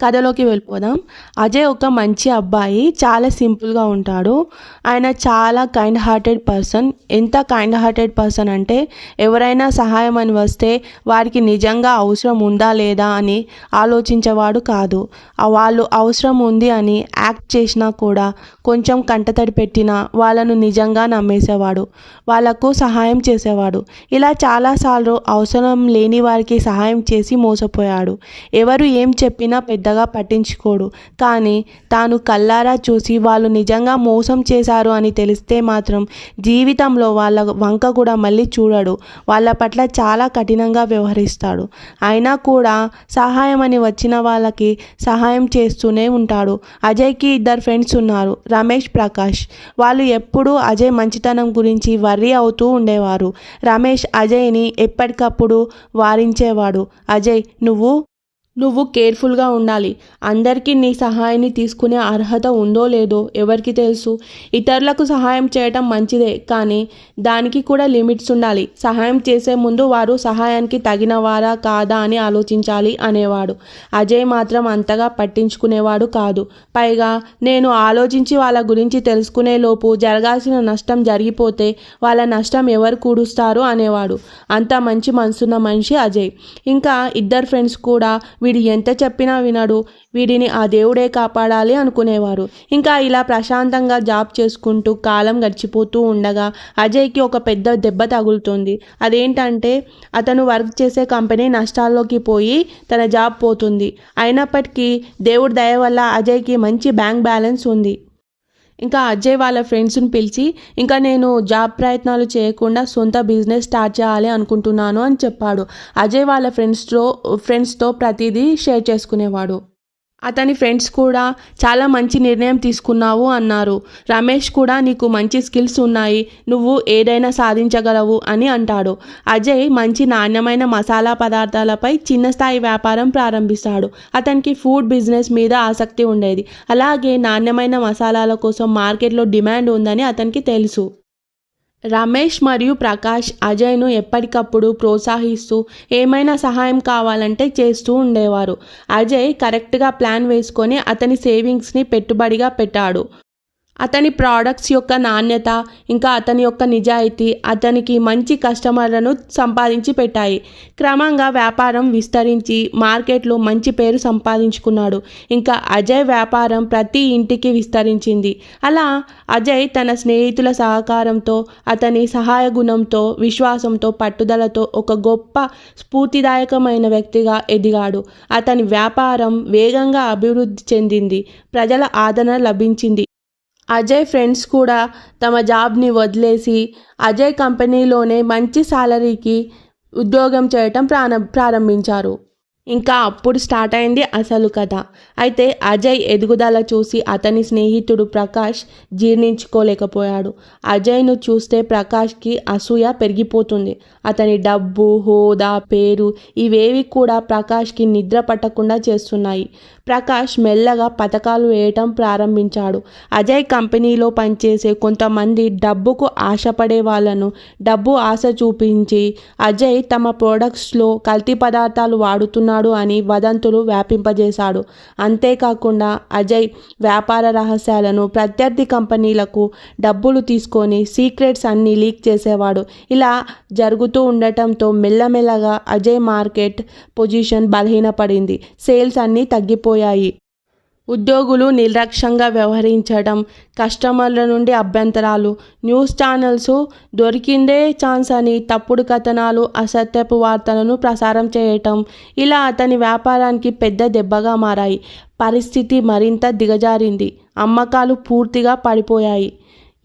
కథలోకి వెళ్ళిపోదాం. అజయ్ ఒక మంచి అబ్బాయి చాలా సింపుల్గా ఉంటాడు. ఆయన చాలా కైండ్ హార్టెడ్ పర్సన్ ఎంత కైండ్ హార్టెడ్ పర్సన్ అంటే ఎవరైనా సహాయం అని వస్తే వారికి నిజంగా అవసరం ఉందా లేదా అని ఆలోచించేవాడు కాదు. వాళ్ళు అవసరం ఉంది అని యాక్ట్ చేసినా కూడా కొంచెం కంటతడి పెట్టినా వాళ్ళను నిజంగా నమ్మేసేవాడు. వాళ్ళకు సహాయం చేసేవాడు. ఇలా చాలాసార్లు అవసరం లేని వారికి సహాయం చేసి మోసపోయాడు. ఎవరు ఏం చెప్పినా పెద్ద పెద్దగా పట్టించుకోడు. కానీ తాను కల్లారా చూసి వాళ్ళు నిజంగా మోసం చేశారు అని తెలిస్తే మాత్రం జీవితంలో వాళ్ళ వంక కూడా మళ్ళీ చూడడు. వాళ్ళ పట్ల చాలా కఠినంగా వ్యవహరిస్తాడు. అయినా కూడా సహాయం అని వచ్చిన వాళ్ళకి సహాయం చేస్తూనే ఉంటాడు. అజయ్కి ఇద్దరు ఫ్రెండ్స్ ఉన్నారు రమేష్ ప్రకాష్. వాళ్ళు ఎప్పుడూ అజయ్ మంచితనం గురించి వర్రీ అవుతూ ఉండేవారు. రమేష్ అజయ్ని ఎప్పటికప్పుడు వారించేవాడు. అజయ్ నువ్వు నువ్వు కేర్ఫుల్గా ఉండాలి. అందరికీ నీ సహాయాన్ని తీసుకునే అర్హత ఉందో లేదో ఎవరికి తెలుసు. ఇతరులకు సహాయం చేయటం మంచిదే కానీ దానికి కూడా లిమిట్స్ ఉండాలి. సహాయం చేసే ముందు వారు సహాయానికి తగినవారా కాదా అని ఆలోచించాలి అనేవాడు. అజయ్ మాత్రం అంతగా పట్టించుకునేవాడు కాదు. పైగా నేను ఆలోచించి వాళ్ళ గురించి తెలుసుకునే లోపు జరగాల్సిన నష్టం జరిగిపోతే వాళ్ళ నష్టం ఎవరు కూడుస్తారు అనేవాడు. అంత మంచి మనసున్న మనిషి అజయ్. ఇంకా ఇద్దరు ఫ్రెండ్స్ కూడా వీడు ఎంత చెప్పినా వినడు. వీడిని ఆ దేవుడే కాపాడాలి అనుకునేవారు. ఇంకా ఇలా ప్రశాంతంగా జాబ్ చేసుకుంటూ కాలం గడిచిపోతూ ఉండగా అజయ్కి ఒక పెద్ద దెబ్బ తగులుతుంది. అదేంటంటే అతను వర్క్ చేసే కంపెనీ నష్టాల్లోకి పోయి తన జాబ్ పోతుంది. అయినప్పటికీ దేవుడి దయ వల్ల అజయ్కి మంచి బ్యాంక్ బ్యాలెన్స్ ఉంది. ఇంకా అజయ్ వాళ్ళ ఫ్రెండ్స్ని పిలిచి ఇంకా నేను జాబ్ ప్రయత్నాలు చేయకుండా సొంత బిజినెస్ స్టార్ట్ చేయాలి అనుకుంటున్నాను అని చెప్పాడు. అజయ్ వాళ్ళ ఫ్రెండ్స్తో ఫ్రెండ్స్తో ప్రతిదీ షేర్ చేసుకునేవాడు. అతని ఫ్రెండ్స్ కూడా చాలా మంచి నిర్ణయం తీసుకున్నావు అన్నారు. రమేష్ కూడా నీకు మంచి స్కిల్స్ ఉన్నాయి నువ్వు ఏదైనా సాధించగలవు అని అంటాడు. అజయ్ మంచి నాణ్యమైన మసాలా పదార్థాలపై చిన్న స్థాయి వ్యాపారం ప్రారంభిస్తాడు. అతనికి ఫుడ్ బిజినెస్ మీద ఆసక్తి ఉండేది. అలాగే నాణ్యమైన మసాలాల కోసం మార్కెట్లో డిమాండ్ ఉందని అతనికి తెలుసు. రమేష్ మరియు ప్రకాష్ అజయ్ను ఎప్పటికప్పుడు ప్రోత్సహిస్తూ ఏమైనా సహాయం కావాలంటే చేస్తూ ఉండేవారు. అజయ్ కరెక్ట్గా ప్లాన్ వేసుకొని అతని సేవింగ్స్ని పెట్టుబడిగా పెట్టాడు. అతని ప్రోడక్ట్స్ యొక్క నాణ్యత ఇంకా అతని యొక్క నిజాయితీ అతనికి మంచి కస్టమర్లను సంపాదించి పెట్టాయి. క్రమంగా వ్యాపారం విస్తరించి మార్కెట్లో మంచి పేరు సంపాదించుకున్నాడు. ఇంకా అజయ్ వ్యాపారం ప్రతి ఇంటికి విస్తరించింది. అలా అజయ్ తన స్నేహితుల సహకారంతో అతని సహాయ గుణంతో విశ్వాసంతో పట్టుదలతో ఒక గొప్ప స్ఫూర్తిదాయకమైన వ్యక్తిగా ఎదిగాడు. అతని వ్యాపారం వేగంగా అభివృద్ధి చెందింది. ప్రజల ఆదరణ లభించింది. అజయ్ ఫ్రెండ్స్ కూడా తమ జాబ్ని వదిలేసి అజయ్ కంపెనీలోనే మంచి సాలరీకి ఉద్యోగం చేయటం ప్రారం ప్రారంభించారు. ఇంకా అప్పుడు స్టార్ట్ అయింది అసలు కథ. అయితే అజయ్ ఎదుగుదల చూసి అతని స్నేహితుడు ప్రకాష్ జీర్ణించుకోలేకపోయాడు. అజయ్ను చూస్తే ప్రకాష్కి అసూయ పెరిగిపోతుంది. అతని డబ్బు హోదా పేరు ఇవేవి కూడా ప్రకాష్కి నిద్ర పట్టకుండా చేస్తున్నాయి. ప్రకాష్ మెల్లగా పథకాలు వేయటం ప్రారంభించాడు. అజయ్ కంపెనీలో పనిచేసే కొంతమంది డబ్బుకు ఆశపడే వాళ్ళను డబ్బు ఆశ చూపించి అజయ్ తమ ప్రోడక్ట్స్లో కల్తీ పదార్థాలు వాడుతున్నాడు అని వదంతులు వ్యాపింపజేశాడు. అంతేకాకుండా అజయ్ వ్యాపార రహస్యాలను ప్రత్యర్థి కంపెనీలకు డబ్బులు తీసుకొని సీక్రెట్స్ అన్నీ లీక్ చేసేవాడు. ఇలా జరుగుతూ ఉండటంతో మెల్లమెల్లగా అజయ్ మార్కెట్ పొజిషన్ బలహీనపడింది. సేల్స్ అన్నీ తగ్గిపోయాయి. ఉద్యోగులు నిర్లక్ష్యంగా వ్యవహరించడం కస్టమర్ల నుండి అభ్యంతరాలు. న్యూస్ ఛానల్స్ దొరికిందే ఛాన్స్ అని తప్పుడు కథనాలు అసత్యపు వార్తలను ప్రసారం చేయటం. ఇలా అతని వ్యాపారానికి పెద్ద దెబ్బగా మారాయి. పరిస్థితి మరింత దిగజారింది. అమ్మకాలు పూర్తిగా పడిపోయాయి.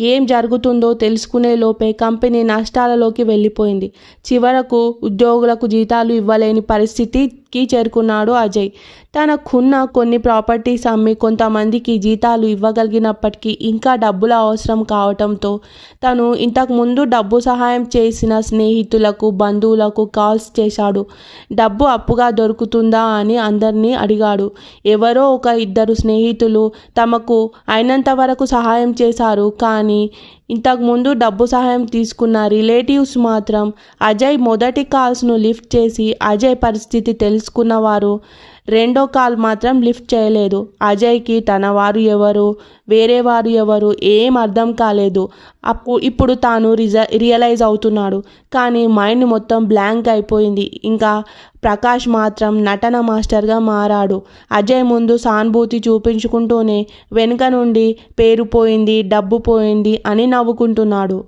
ఏం జరుగుతుందో తెలుసుకునే లోపే కంపెనీ నష్టాలలోకి వెళ్ళిపోయింది. చివరకు ఉద్యోగులకు జీతాలు ఇవ్వలేని పరిస్థితి కి చేరుకున్నాడు అజయ్. తనకున్న కొన్ని ప్రాపర్టీస్ అమ్మి కొంతమందికి జీతాలు ఇవ్వగలిగినప్పటికీ ఇంకా డబ్బుల అవసరం కావటంతో తను ఇంతకుముందు డబ్బు సహాయం చేసిన స్నేహితులకు బంధువులకు కాల్స్ చేశాడు. డబ్బు అప్పుగా దొరుకుతుందా అని అందరినీ అడిగాడు. ఎవరో ఒక ఇద్దరు స్నేహితులు తమకు అయినంత వరకు సహాయం చేశారు కానీ ఇంతకుముందు డబ్బు సహాయం తీసుకున్న రిలేటివ్స్ మాత్రం అజయ్ మొదటి కాల్స్ను లిఫ్ట్ చేసి అజయ్ పరిస్థితి తెలుసు తెలుసుకున్నవారు. రెండో కాల్ మాత్రం లిఫ్ట్ చేయలేదు. అజయ్కి తన వారు ఎవరు వేరే వారు ఎవరు ఏం అర్థం కాలేదు. అప్పు ఇప్పుడు తాను రిజ రియలైజ్ అవుతున్నాడు. కానీ మైండ్ మొత్తం బ్లాంక్ అయిపోయింది. ఇంకా ప్రకాష్ మాత్రం నటన మాస్టర్గా మారాడు. అజయ్ ముందు సానుభూతి చూపించుకుంటూనే వెనుక నుండి పేరు పోయింది డబ్బు పోయింది అని నవ్వుకుంటున్నాడు.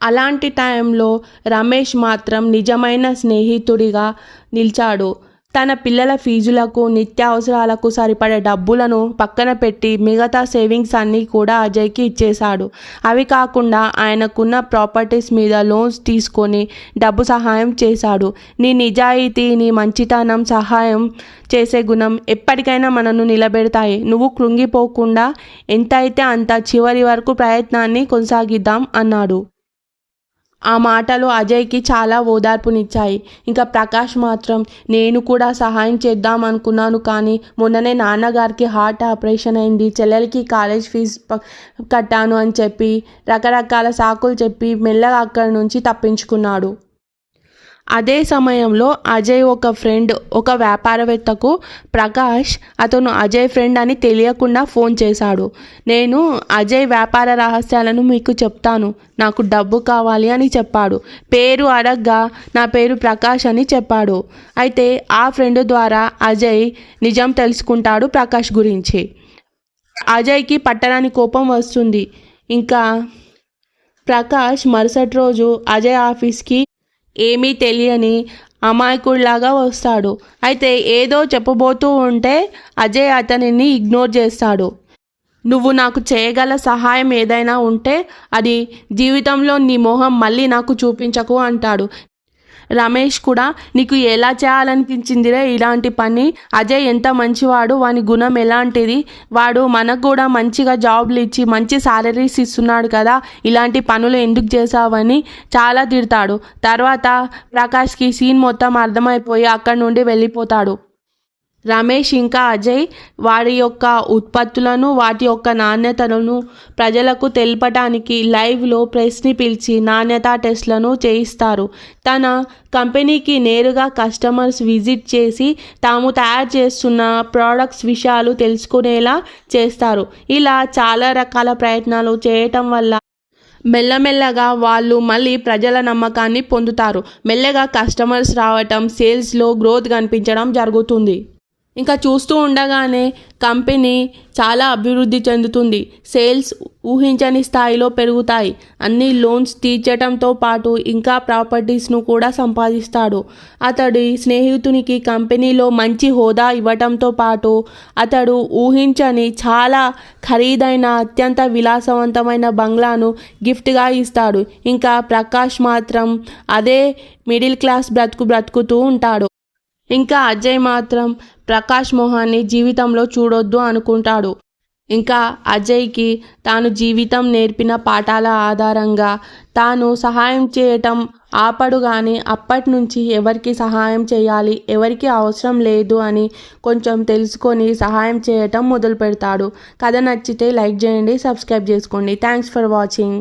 అలాంటి టైంలో రమేష్ మాత్రం నిజమైన స్నేహితుడిగా నిలిచాడు. తన పిల్లల ఫీజులకు నిత్యావసరాలకు సరిపడే డబ్బులను పక్కన పెట్టి మిగతా సేవింగ్స్ అన్నీ కూడా అజయ్కి ఇచ్చేశాడు. అవి కాకుండా ఆయనకున్న ప్రాపర్టీస్ మీద లోన్స్ తీసుకొని డబ్బు సహాయం చేశాడు. నీ నిజాయితీ నీ మంచితనం సహాయం చేసే గుణం ఎప్పటికైనా మనను నిలబెడతాయి. నువ్వు కృంగిపోకుండా ఎంతైతే అంత చివరి వరకు ప్రయత్నాన్ని కొనసాగిద్దాం అన్నాడు. ఆ మాటలు అజయ్కి చాలా ఓదార్పునిచ్చాయి. ఇంకా ప్రకాష్ మాత్రం నేను కూడా సహాయం చేద్దాం అనుకున్నాను కానీ మొన్ననే నాన్నగారికి హార్ట్ ఆపరేషన్ అయింది. చెల్లెలకి కాలేజ్ ఫీజు కట్టాను అని చెప్పి రకరకాల సాకులు చెప్పి మెల్లగా అక్కడి నుంచి తప్పించుకున్నాడు. అదే సమయంలో అజయ్ ఒక ఫ్రెండ్ ఒక వ్యాపారవేత్తకు ప్రకాష్ అతను అజయ్ ఫ్రెండ్ అని తెలియకుండా ఫోన్ చేశాడు. నేను అజయ్ వ్యాపార రహస్యాలను మీకు చెప్తాను. నాకు డబ్బు కావాలి అని చెప్పాడు. పేరు అడగ్గా నా పేరు ప్రకాష్ అని చెప్పాడు. అయితే ఆ ఫ్రెండ్ ద్వారా అజయ్ నిజం తెలుసుకుంటాడు ప్రకాష్ గురించి. అజయ్కి పట్టరాని కోపం వస్తుంది. ఇంకా ప్రకాష్ మరుసటి రోజు అజయ్ ఆఫీస్కి ఏమీ తెలియని అమాయకుడిలాగా వస్తాడు. అయితే ఏదో చెప్పబోతూ ఉంటే అజయ్ అతనిని ఇగ్నోర్ చేస్తాడు. నువ్వు నాకు చేయగల సహాయం ఏదైనా ఉంటే అది జీవితంలో నీ మొహం మళ్ళీ నాకు చూపించకు అంటాడు. రమేష్ కూడా నీకు ఎలా చేయాలనిపించిందిరే ఇలాంటి పని? అజయ్ ఎంత మంచివాడు వాని గుణం ఎలాంటిది? వాడు మనకు కూడా మంచిగా జాబ్లు ఇచ్చి మంచి సాలరీస్ ఇస్తున్నాడు కదా ఇలాంటి పనులు ఎందుకు చేసావని చాలా తిడతాడు. తర్వాత ప్రకాష్కి సీన్ మొత్తం అర్థమైపోయి అక్కడి నుండి వెళ్ళిపోతాడు. రమేష్ ఇంకా అజయ్ వారి యొక్క ఉత్పత్తులను వాటి యొక్క నాణ్యతలను ప్రజలకు తెలపటానికి లైవ్లో ప్రెస్ని పిలిచి నాణ్యత టెస్ట్లను చేయిస్తారు. తన కంపెనీకి నేరుగా కస్టమర్స్ విజిట్ చేసి తాము తయారు చేస్తున్న ప్రోడక్ట్స్ విషయాలు తెలుసుకునేలా చేస్తారు. ఇలా చాలా రకాల ప్రయత్నాలు చేయటం వల్ల మెల్లమెల్లగా వాళ్ళు మళ్ళీ ప్రజల నమ్మకాన్ని పొందుతారు. మెల్లగా కస్టమర్స్ రావటం సేల్స్లో గ్రోత్ కనిపించడం జరుగుతుంది. ఇంకా చూస్తూ ఉండగానే కంపెనీ చాలా అభివృద్ధి చెందుతుంది. సేల్స్ ఊహించని స్థాయిలో పెరుగుతాయి. అన్ని లోన్స్ తీర్చడంతో పాటు ఇంకా ప్రాపర్టీస్ను కూడా సంపాదిస్తాడు. అతడి స్నేహితునికి కంపెనీలో మంచి హోదా ఇవ్వటంతో పాటు అతడు ఊహించని చాలా ఖరీదైన అత్యంత విలాసవంతమైన బంగ్లాను గిఫ్ట్గా ఇస్తాడు. ఇంకా ప్రకాష్ మాత్రం అదే మిడిల్ క్లాస్ బ్రతుకు బ్రతుకుతూ ఉంటాడు. ఇంకా అజయ్ మాత్రం ప్రకాష్ మొహాన్ని జీవితంలో చూడొద్దు అనుకుంటాడు. ఇంకా అజయ్కి తాను జీవితం నేర్పిన పాఠాల ఆధారంగా తాను సహాయం చేయటం ఆపడు కానీ అప్పటి నుంచి ఎవరికి సహాయం చేయాలి ఎవరికి అవసరం లేదు అని కొంచెం తెలుసుకొని సహాయం చేయటం మొదలు పెడతాడు కథ నచ్చితే లైక్ చేయండి సబ్స్క్రైబ్ చేసుకోండి. Thanks for watching.